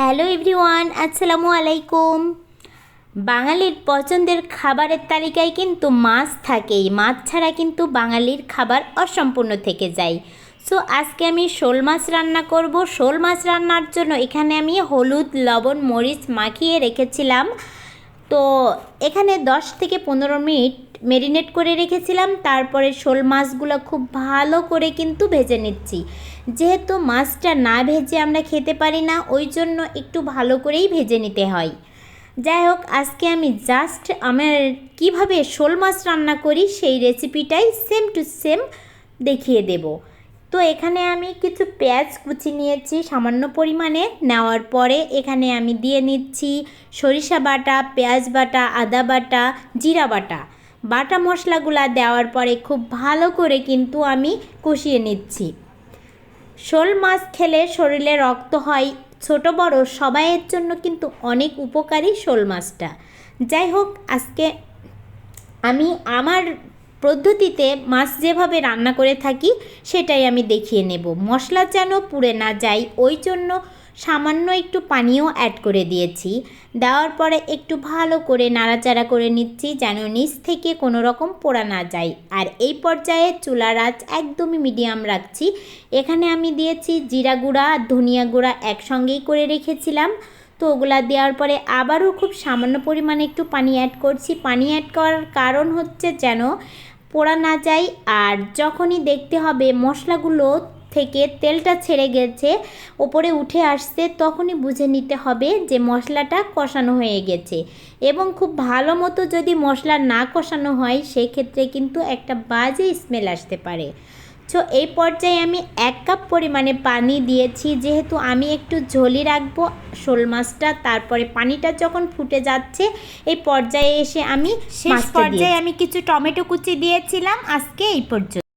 Hello everyone, আসসালামু আলাইকুম। বাঙালির পছন্দের খাবারের তালিকায় কিন্তু মাছ থাকেই। মাছ ছাড়া কিন্তু বাঙালির খাবার অসম্পূর্ণ থেকে যায়। সো আজকে আমি শোল মাছ রান্না করব। শোল মাছ রান্নার জন্য এখানে আমি হলুদ, লবণ, মরিচ মাখিয়ে রেখেছিলাম। তো এখানে 10 থেকে পনেরো মিনিট মেরিনেট করে রেখেছিলাম, তারপরে শোল মাছগুলো খুব ভালো করে কিন্তু ভেজে নিচ্ছি। যেহেতু মাছটা না ভেজে আমরা খেতে পারি না, ওই জন্য একটু ভালো করেই ভেজে নিতে হয়। যাই হোক, আজকে আমি জাস্ট আমার কীভাবে শোল মাছ রান্না করি সেই রেসিপিটাই সেম টু সেম দেখিয়ে দেব। তো এখানে আমি কিছু পেঁয়াজ কুচি নিয়েছি, সামান্য পরিমাণে। নেওয়ার পরে এখানে আমি দিয়ে নিচ্ছি সরিষা বাটা, পেঁয়াজ বাটা, আদা বাটা, জিরা বাটা। বাটা মশলাগুলা দেওয়ার পরে খুব ভালো করে কিন্তু আমি কষিয়ে নিচ্ছি। শোল মাছ খেলে শরীরে রক্ত হয়, ছোট বড় সবাইয়ের জন্য কিন্তু অনেক উপকারী শোল মাছটা। যাই হোক, আজকে আমি আমার পদ্ধতিতে মাছ যেভাবে রান্না করে থাকি, সেটাই আমি দেখিয়ে নেব। মশলা যেন পুড়ে না যায়, ওই জন্য সামান্য একটু পানিও অ্যাড করে দিয়েছি। দেওয়ার পরে একটু ভালো করে নাড়াচাড়া করে নিচ্ছি, যেন নিচ থেকে কোনো রকম পোড়া না যায়। আর এই পর্যায়ে চুলার আঁচ একদমই মিডিয়াম রাখছি। এখানে আমি দিয়েছি জিরা গুঁড়া, ধনিয়া গুঁড়া একসঙ্গেই করে রেখেছিলাম। তো ওগুলা দেওয়ার পরে আবারও খুব সামান্য পরিমাণে একটু পানি অ্যাড করছি। পানি অ্যাড করার কারণ হচ্ছে যেন পোড়া না যায় আর যখনই দেখতে হবে মশলাগুলো থেকে তেলটা ছেড়ে গেছে, ওপরে উঠে আসছে, তখনই বুঝে নিতে হবে যে মশলাটা কষানো হয়ে গেছে। এবং খুব ভালো মতো যদি মশলা না কষানো হয়, সেক্ষেত্রে কিন্তু একটা বাজে স্মেল আসতে পারে। তো এই পর্যায়ে আমি এক কাপ পরিমাণে পানি দিয়েছি। যেহেতু আমি একটু ঝোলি রাখব শোল মাছটা তারপরে পানিটা যখন ফুটে যাচ্ছে এই পর্যায়ে এসে আমি শেষ পর্যায়ে আমি কিছু টমেটো কুচি দিয়েছিলাম। আজকে এই পর্যন্ত।